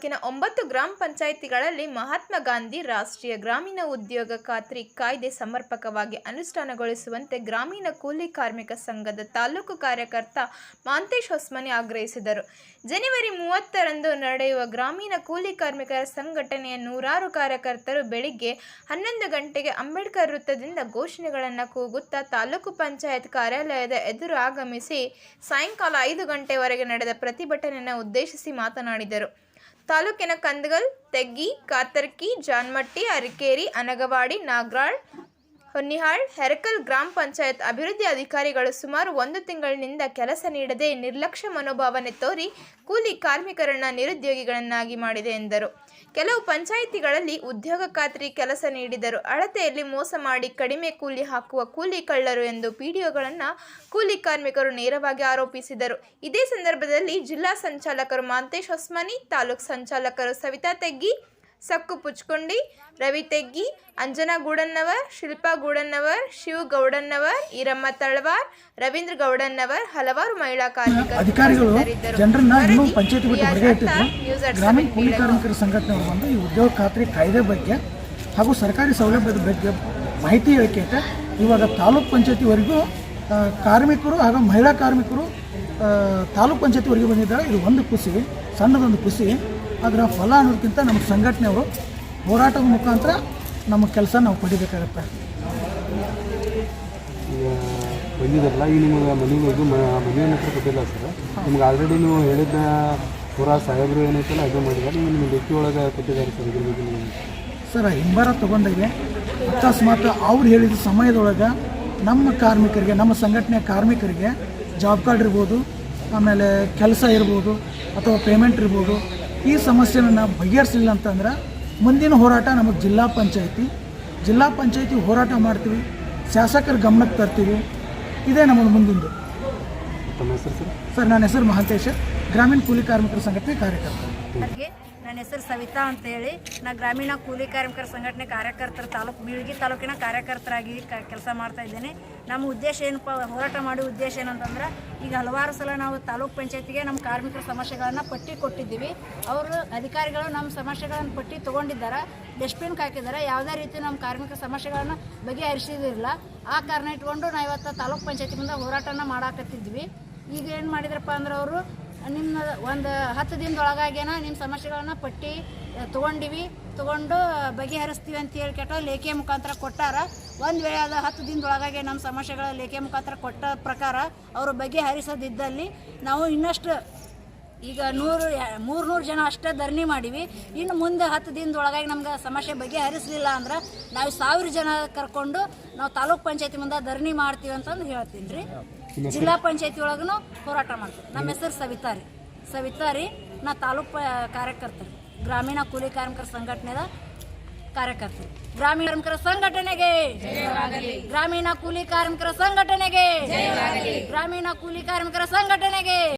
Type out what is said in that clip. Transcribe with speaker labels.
Speaker 1: ತಾಲೂಕಿನ ಒಂಬತ್ತು ಗ್ರಾಮ ಪಂಚಾಯಿತಿಗಳಲ್ಲಿ ಮಹಾತ್ಮ ಗಾಂಧಿ ರಾಷ್ಟ್ರೀಯ ಗ್ರಾಮೀಣ ಉದ್ಯೋಗ ಖಾತ್ರಿ ಕಾಯ್ದೆ ಸಮರ್ಪಕವಾಗಿ ಅನುಷ್ಠಾನಗೊಳಿಸುವಂತೆ ಗ್ರಾಮೀಣ ಕೂಲಿ ಕಾರ್ಮಿಕ ಸಂಘದ ತಾಲೂಕು ಕಾರ್ಯಕರ್ತ ಮಾಂತೇಶ್ ಹೊಸ್ಮನಿ ಆಗ್ರಹಿಸಿದರು ಜನವರಿ ಮೂವತ್ತರಂದು ನಡೆಯುವ ಗ್ರಾಮೀಣ ಕೂಲಿ ಕಾರ್ಮಿಕರ ಸಂಘಟನೆಯ ನೂರಾರು ಕಾರ್ಯಕರ್ತರು ಬೆಳಿಗ್ಗೆ ಹನ್ನೊಂದು ಗಂಟೆಗೆ ಅಂಬೇಡ್ಕರ್ ವೃತ್ತದಿಂದ ಘೋಷಣೆಗಳನ್ನು ಕೂಗುತ್ತಾ ತಾಲೂಕು ಪಂಚಾಯತ್ ಕಾರ್ಯಾಲಯದ ಎದುರು ಆಗಮಿಸಿ ಸಾಯಂಕಾಲ ಐದು ಗಂಟೆವರೆಗೆ ನಡೆದ ಪ್ರತಿಭಟನೆಯನ್ನು ಉದ್ದೇಶಿಸಿ ಮಾತನಾಡಿದರು ತಾಲೂಕಿನ ಕಂದಗಲ್ ತೆಗ್ಗಿ ಕಾತರ್ಕಿ ಜಾನ್ಮಟ್ಟಿ ಅರಿಕೇರಿ ಅನಗವಾಡಿ ನಾಗ್ರಾಳ್ ಹೊನ್ನಿಹಾಳ್ ಹೆರಕಲ್ ಗ್ರಾಮ ಪಂಚಾಯತ್ ಅಭಿವೃದ್ಧಿ ಅಧಿಕಾರಿಗಳು ಸುಮಾರು ಒಂದು ತಿಂಗಳಿನಿಂದ ಕೆಲಸ ನೀಡದೆ ನಿರ್ಲಕ್ಷ್ಯ ಮನೋಭಾವನೆ ತೋರಿ ಕೂಲಿ ಕಾರ್ಮಿಕರನ್ನ ನಿರುದ್ಯೋಗಿಗಳನ್ನಾಗಿ ಮಾಡಿದೆ ಎಂದರು ಕೆಲವು ಪಂಚಾಯಿತಿಗಳಲ್ಲಿ ಉದ್ಯೋಗ ಖಾತ್ರಿ ಕೆಲಸ ನೀಡಿದರು ಅಳತೆಯಲ್ಲಿ ಮೋಸ ಮಾಡಿ ಕಡಿಮೆ ಕೂಲಿ ಹಾಕುವ ಕೂಲಿ ಕಳ್ಳರು ಎಂದು ಪಿಡಿಒಗಳನ್ನು ಕೂಲಿ ಕಾರ್ಮಿಕರು ನೇರವಾಗಿ ಆರೋಪಿಸಿದರು ಇದೇ ಸಂದರ್ಭದಲ್ಲಿ ಜಿಲ್ಲಾ ಸಂಚಾಲಕರು ಮಾಂತೇಶ್ ಹೊಸ್ಮಾನಿ ತಾಲೂಕ್ ಸಂಚಾಲಕರು ಸವಿತಾ ತೆಗ್ಗಿ ಸಕ್ಕು ಪುಚ್ಕೊಂಡಿ ರವಿ ತೆಗ್ಗಿ ಅಂಜನಾ ಗೂಡನ್ನವರ್ ಶಿಲ್ಪಾ ಗೂಡನ್ನವರ್ ಶಿವ್ ಗೌಡನ್ನವರ್ ಈರಮ್ಮ ತಳವಾರ್ ರವೀಂದ್ರ ಗೌಡನ್ನವರ್ ಹಲವಾರು ಮಹಿಳಾ ಕಾರ್ಮಿಕರು
Speaker 2: ಗ್ರಾಮೀಣ ಸಂಘಟನೆ ಬಂದು ಈ ಉದ್ಯೋಗ ಖಾತ್ರಿ ಕಾಯ್ದೆ ಬಗ್ಗೆ ಹಾಗೂ ಸರ್ಕಾರಿ ಸೌಲಭ್ಯದ ಬಗ್ಗೆ ಮಾಹಿತಿ ಹೇಳಿಕೆ ಇವಾಗ ತಾಲೂಕ್ ಪಂಚಾಯತಿವರೆಗೂ ಕಾರ್ಮಿಕರು ಹಾಗೂ ಮಹಿಳಾ ಕಾರ್ಮಿಕರು ತಾಲೂಕ್ ಪಂಚಾಯತಿವರೆಗೂ ಬಂದಿದ್ದಾರೆ ಇದು ಒಂದು ಖುಷಿ ಸಣ್ಣದೊಂದು ಖುಷಿ ಅದರ ಫಲ ಅನ್ನೋದಕ್ಕಿಂತ ನಮ್ಮ ಸಂಘಟನೆಯವರು ಹೋರಾಟದ ಮುಖಾಂತರ ನಮ್ಮ ಕೆಲಸ ನಾವು ಪಡಿಬೇಕಾಗತ್ತೆ
Speaker 3: ಬಂದಿದ್ದಾರಲ್ಲ ಈ ನಿಮ್ಮ ಮನೆಗೆ ಮನೆ ಹತ್ರ ಕೊಟ್ಟಿಲ್ಲ ಸರ್ ನಿಮ್ಗೆ ಆಲ್ರೆಡಿ ನೀವು ಹೇಳಿದ್ದ ಪೂರಾ ಸಾಹೇಬರು ಏನೈತಲ್ಲ ಅದು ಮಾಡಿದ್ದಾರೆ ನಿಮ್ಮ ವ್ಯಕ್ತಿ ಒಳಗೆ ಕೊಟ್ಟಿದ್ದಾರೆ ಸರ್ ಇದ್ರ ಬಗ್ಗೆ
Speaker 2: ಸರ್ ಹಿಂಬಾರ ತೊಗೊಂಡಾಗೆ ಅಕಸ್ಮಾತ್ ಅವ್ರು ಹೇಳಿದ ಸಮಯದೊಳಗೆ ನಮ್ಮ ಕಾರ್ಮಿಕರಿಗೆ ನಮ್ಮ ಸಂಘಟನೆಯ ಕಾರ್ಮಿಕರಿಗೆ ಜಾಬ್ ಕಾರ್ಡ್ ಇರ್ಬೋದು ಆಮೇಲೆ ಕೆಲಸ ಇರ್ಬೋದು ಅಥವಾ ಪೇಮೆಂಟ್ ಇರ್ಬೋದು ಈ ಸಮಸ್ಯೆನ ನಾವು ಬಗೆಹರಿಸಲಿಲ್ಲ ಅಂತಂದ್ರೆ ಮುಂದಿನ ಹೋರಾಟ ನಮಗೆ ಜಿಲ್ಲಾ ಪಂಚಾಯತಿ ಜಿಲ್ಲಾ ಪಂಚಾಯತಿ ಹೋರಾಟ ಮಾಡ್ತೀವಿ ಶಾಸಕರ ಗಮನಕ್ಕೆ ತರ್ತೀವಿ ಇದೇ ನಮ್ಮದು ಮುಂದಿಂದು ಸರ್ ನನ್ನ ಹೆಸರು ಮಹಾಂತೇಶ ಗ್ರಾಮೀಣ ಕೂಲಿ ಕಾರ್ಮಿಕರ ಸಂಘಟನೆ ಕಾರ್ಯಕರ್ತರು
Speaker 4: ನನ್ನ ಹೆಸರು ಸವಿತಾ ಹೇಳಿ ನಾ ಗ್ರಾಮೀಣ ಕೂಲಿ ಕಾರ್ಮಿಕರ ಸಂಘಟನೆ ಕಾರ್ಯಕರ್ತರ ತಾಲೂಕು ಬೀಳ್ಗಿ ತಾಲೂಕಿನ ಕಾರ್ಯಕರ್ತರಾಗಿ ಕ ಕೆಲಸ ಮಾಡ್ತಾ ಇದ್ದೇನೆ ನಮ್ಮ ಉದ್ದೇಶ ಏನಪ್ಪ ಹೋರಾಟ ಮಾಡೋ ಉದ್ದೇಶ ಏನಂತಂದ್ರೆ ಈಗ ಹಲವಾರು ಸಲ ನಾವು ತಾಲೂಕ್ ಪಂಚಾಯತಿಗೆ ನಮ್ಮ ಕಾರ್ಮಿಕರ ಸಮಸ್ಯೆಗಳನ್ನು ಪಟ್ಟಿ ಕೊಟ್ಟಿದ್ದೀವಿ ಅವರು ಅಧಿಕಾರಿಗಳು ನಮ್ಮ ಸಮಸ್ಯೆಗಳನ್ನು ಪಟ್ಟಿ ತೊಗೊಂಡಿದ್ದಾರೆ ಡಸ್ಟ್ಬಿನ್ಗೆ ಹಾಕಿದ್ದಾರೆ ಯಾವುದೇ ರೀತಿ ನಮ್ಮ ಕಾರ್ಮಿಕರ ಸಮಸ್ಯೆಗಳನ್ನು ಬಗೆಹರಿಸಿದಿರಲ್ಲ ಆ ಕಾರಣ ಇಟ್ಕೊಂಡು ನಾವು ಇವತ್ತು ತಾಲೂಕ್ ಪಂಚಾಯತಿ ಮುಂದೆ ಹೋರಾಟನ ಮಾಡಾಕತ್ತಿದ್ವಿ ಈಗ ಏನು ಮಾಡಿದ್ರಪ್ಪ ಅಂದ್ರೆ ಅವರು ನಿಮ್ಮ ಒಂದು ಹತ್ತು ದಿನದೊಳಗಾಗೇನ ನಿಮ್ಮ ಸಮಸ್ಯೆಗಳನ್ನು ಪಟ್ಟಿ ತೊಗೊಂಡಿವಿ ತೊಗೊಂಡು ಬಗೆಹರಿಸ್ತೀವಿ ಅಂತ ಹೇಳಿ ಕೇಟ ಲೇಖೆ ಮುಖಾಂತರ ಕೊಟ್ಟಾರ ಒಂದು ವೇಳೆ ಅದು ಹತ್ತು ದಿನದೊಳಗಾಗೆ ನಮ್ಮ ಸಮಸ್ಯೆಗಳ ಲೇಖೆ ಮುಖಾಂತರ ಕೊಟ್ಟ ಪ್ರಕಾರ ಅವರು ಬಗೆಹರಿಸದಿದ್ದಲ್ಲಿ ನಾವು ಇನ್ನಷ್ಟು ಈಗ ನೂರು ಮೂರು ನೂರು ಜನ ಅಷ್ಟೇ ಧರಣಿ ಮಾಡಿವಿ ಇನ್ನು ಮುಂದೆ ಹತ್ತು ದಿನದೊಳಗಾಗಿ ನಮ್ಗೆ ಸಮಸ್ಯೆ ಬಗೆಹರಿಸಲಿಲ್ಲ ಅಂದ್ರೆ ನಾವು ಸಾವಿರ ಜನ ಕರ್ಕೊಂಡು ನಾವು ತಾಲೂಕ್ ಪಂಚಾಯತಿ ಮುಂದೆ ಧರಣಿ ಮಾಡ್ತೀವಿ ಅಂತಂದು ಹೇಳ್ತೀನಿ ರೀ ಜಿಲ್ಲಾ ಪಂಚಾಯತಿ ಒಳಗೂ ಹೋರಾಟ ಮಾಡ್ತೀವಿ ನಮ್ಮ ಹೆಸರು ಸವಿತಾರಿ ಸವಿತಾರಿ ನಾ ತಾಲೂಕು ಕಾರ್ಯಕರ್ತರು ಗ್ರಾಮೀಣ ಕೂಲಿ ಕಾರ್ಮಿಕರ ಸಂಘಟನೆದ ಕಾರ್ಯಕರ್ತರು ಗ್ರಾಮೀಣ ಕಾರ್ಮಿಕರ ಸಂಘಟನೆಗೆ ಗ್ರಾಮೀಣ ಕೂಲಿ ಕಾರ್ಮಿಕರ ಸಂಘಟನೆಗೆ ಗ್ರಾಮೀಣ ಕೂಲಿ ಕಾರ್ಮಿಕರ ಸಂಘಟನೆಗೆ